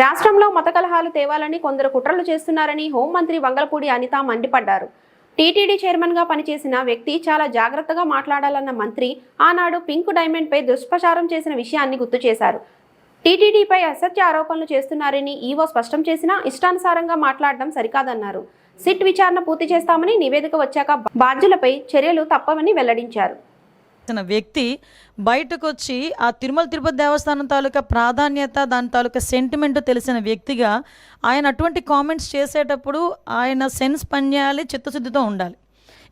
రాష్ట్రంలో మత కలహాలు తేవాలని కొందరు కుట్రలు చేస్తున్నారని హోంమంత్రి వంగలపూడి అనిత మండిపడ్డారు. టీటీడీ చైర్మన్గా పనిచేసిన వ్యక్తి చాలా జాగ్రత్తగా మాట్లాడాలన్న మంత్రి ఆనాడు పింక్ డైమండ్పై దుష్ప్రచారం చేసిన విషయాన్ని గుర్తు చేశారు. టీటీడీపై అసత్య ఆరోపణలు చేస్తున్నారని ఈవో స్పష్టం చేసినా ఇష్టానుసారంగా మాట్లాడడం సరికాదన్నారు. సిట్ విచారణ పూర్తి చేస్తామని నివేదిక వచ్చాక బాధ్యులపై చర్యలు తప్పవని వెల్లడించారు. వ్యక్తి బయటకు వచ్చి ఆ తిరుమల తిరుపతి దేవస్థానం తాలూకా ప్రాధాన్యత దాని తాలూకా సెంటిమెంట్ తెలిసిన వ్యక్తిగా ఆయన అటువంటి కామెంట్స్ చేసేటప్పుడు ఆయన సెన్స్ పనిచేయాలి చిత్తశుద్ధితో ఉండాలి.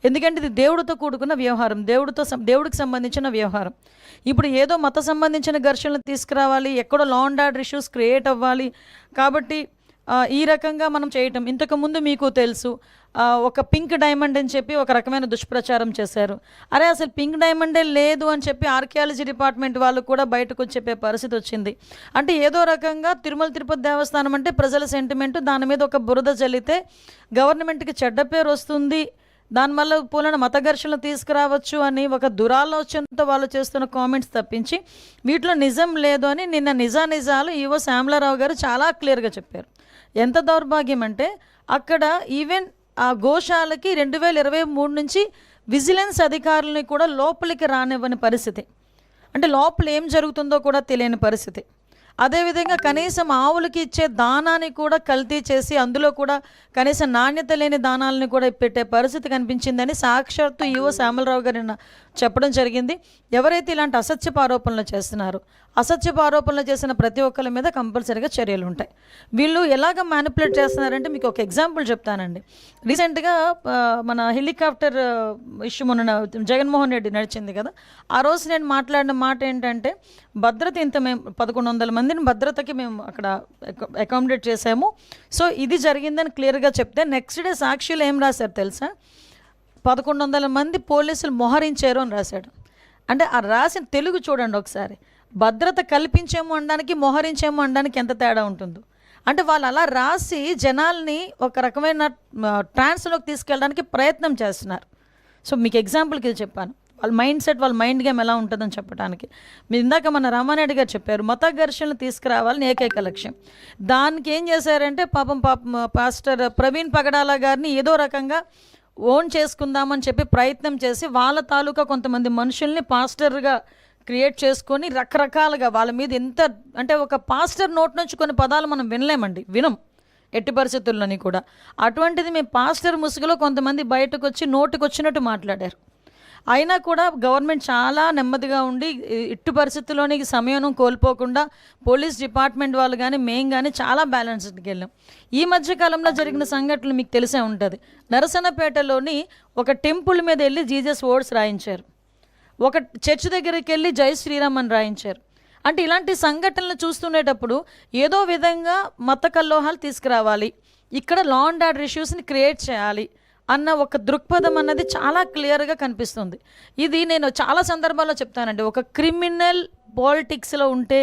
ఎందుకంటే ఇది దేవుడితో కూడుకున్న వ్యవహారం దేవుడితో సం- దేవుడికి సంబంధించిన వ్యవహారం. ఇప్పుడు ఏదో మత సంబంధించిన ఘర్షణలు తీసుకురావాలి ఎక్కడో law and order issues create అవ్వాలి. కాబట్టి ఈ రకంగా మనం చేయటం. ఇంతకుముందు మీకు తెలుసు ఒక పింక్ డైమండ్ అని చెప్పి ఒక రకమైన దుష్ప్రచారం చేశారు. అరే అసలు పింక్ డైమండే లేదు అని చెప్పి ఆర్కియాలజీ డిపార్ట్మెంట్ వాళ్ళు కూడా బయటకు చెప్పే పరిస్థితి వచ్చింది. అంటే ఏదో రకంగా తిరుమల తిరుపతి దేవస్థానం అంటే ప్రజల సెంటిమెంట్ దాని మీద ఒక బురద చల్లితే గవర్నమెంట్కి చెడ్డ పేరు వస్తుంది. దానివల్ల పూలను మత ఘర్షణలు తీసుకురావచ్చు అని ఒక దురాలోచనతో వాళ్ళు చేస్తున్న కామెంట్స్ తప్పించి వీటిలో నిజం లేదు అని నిన్న నిజా నిజాలు ఈవో శ్యామలారావు గారు చాలా క్లియర్గా చెప్పారు. ఎంత దౌర్భాగ్యం అంటే అక్కడ ఈవెన్ ఆ గోశాలకి రెండు వేల ఇరవై మూడు నుంచి విజిలెన్స్ అధికారులని కూడా లోపలికి రానివ్వని పరిస్థితి. అంటే లోపల ఏం జరుగుతుందో కూడా తెలియని పరిస్థితి. అదేవిధంగా కనీసం ఆవులకి ఇచ్చే దానాన్ని కూడా కల్తీ చేసి అందులో కూడా కనీసం నాణ్యత లేని దానాలని కూడా పెట్టే పరిస్థితి కనిపించిందని సాక్షాత్తు ఈవో శ్యామలరావు గారు నిన్న చెప్పడం జరిగింది. ఎవరైతే ఇలాంటి అసత్యపు ఆరోపణలు చేస్తున్నారో అసత్యపు ఆరోపణలు చేసిన ప్రతి ఒక్కరి మీద కంపల్సరీగా చర్యలు ఉంటాయి. వీళ్ళు ఎలాగ మ్యానిపులేట్ చేస్తున్నారంటే మీకు ఒక ఎగ్జాంపుల్ చెప్తానండి. రీసెంట్గా మన హెలికాప్టర్ ఇష్యూ మొన్న జగన్మోహన్ రెడ్డి నడిచింది కదా. ఆ రోజు నేను మాట్లాడిన మాట ఏంటంటే భద్రత ఇంత మేము పదకొండు వందల మందిని భద్రతకి మేము అక్కడ అకామిడేట్ చేసాము సో ఇది జరిగిందని క్లియర్గా చెప్తే నెక్స్ట్ డే సాక్షులు ఏం రాశారు తెలుసా? పదకొండు వందల మంది పోలీసులు మొహరించారు అని రాశాడు. అంటే ఆ రాసిన తెలుగు చూడండి ఒకసారి. భద్రత కల్పించేమో అనడానికి మొహరించేమో అనడానికి ఎంత తేడా ఉంటుందో. అంటే వాళ్ళు అలా రాసి జనాల్ని ఒక రకమైన ట్రాన్స్లోకి తీసుకెళ్ళడానికి ప్రయత్నం చేస్తున్నారు. సో మీకు ఎగ్జాంపుల్కి ఇది చెప్పాను. వాళ్ళ మైండ్ సెట్ వాళ్ళ మైండ్ గేమ్ ఎలా ఉంటుందని చెప్పడానికి మీరు ఇందాక మన రామారెడ్డి గారు చెప్పారు మత ఘర్షణలు తీసుకురావాలని ఏకైక లక్ష్యం. దానికి ఏం చేశారంటే పాపం పాపం పాస్టర్ ప్రవీణ్ పగడాల గారిని ఏదో రకంగా ఓన్ చేసుకుందామని చెప్పి ప్రయత్నం చేసి వాళ్ళ తాలూకా కొంతమంది మనుషుల్ని పాస్టర్గా క్రియేట్ చేసుకొని రకరకాలుగా వాళ్ళ మీద ఎంత అంటే ఒక పాస్టర్ నోట్ నుంచి కొన్ని పదాలు మనం వినలేమండి వినం. ఎట్టి పరిస్థితుల్లోని కూడా. అటువంటిది మేము పాస్టర్ ముసుగులో కొంతమంది బయటకు వచ్చి నోటికి వచ్చినట్టు మాట్లాడారు. అయినా కూడా గవర్నమెంట్ చాలా నెమ్మదిగా ఉండి ఇట్టు పరిస్థితుల్లోని సమయం కోల్పోకుండా పోలీస్ డిపార్ట్మెంట్ వాళ్ళు కానీ మేము కానీ చాలా బ్యాలెన్స్డ్కి వెళ్ళాం. ఈ మధ్య కాలంలో జరిగిన సంఘటనలు మీకు తెలిసే ఉంటుంది. నరసనపేటలోని ఒక టెంపుల్ మీద వెళ్ళి జీజస్ ఓడ్స్ రాయించారు. ఒక చర్చ్ దగ్గరికి వెళ్ళి జై శ్రీరామ్ అని రాయించారు. అంటే ఇలాంటి సంఘటనలు చూస్తుండేటప్పుడు ఏదో విధంగా మత కల్లోహాలు తీసుకురావాలి. ఇక్కడ లా అండ్ ఆర్డర్ ఇష్యూస్ని క్రియేట్ చేయాలి. అన్న ఒక దృక్పథం అన్నది చాలా క్లియర్గా కనిపిస్తుంది. ఇది నేను చాలా సందర్భాల్లో చెప్తానండి. ఒక క్రిమినల్ పాలిటిక్స్లో ఉంటే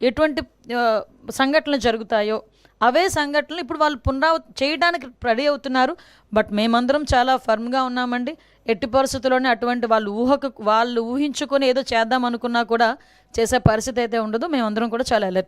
ఎటువంటి సంఘటనలు జరుగుతాయో అవే సంఘటనలు ఇప్పుడు వాళ్ళు పునరావ చేయడానికి రెడీ అవుతున్నారు. బట్ మేమందరం చాలా ఫర్మ్గా ఉన్నామండి. ఎట్టి పరిస్థితుల్లోనే అటువంటి వాళ్ళు ఊహకు వాళ్ళు ఊహించుకొని ఏదో చేద్దాం అనుకున్నా కూడా చేసే పరిస్థితి అయితే ఉండదు. మేమందరం కూడా చాలా అలర్ట్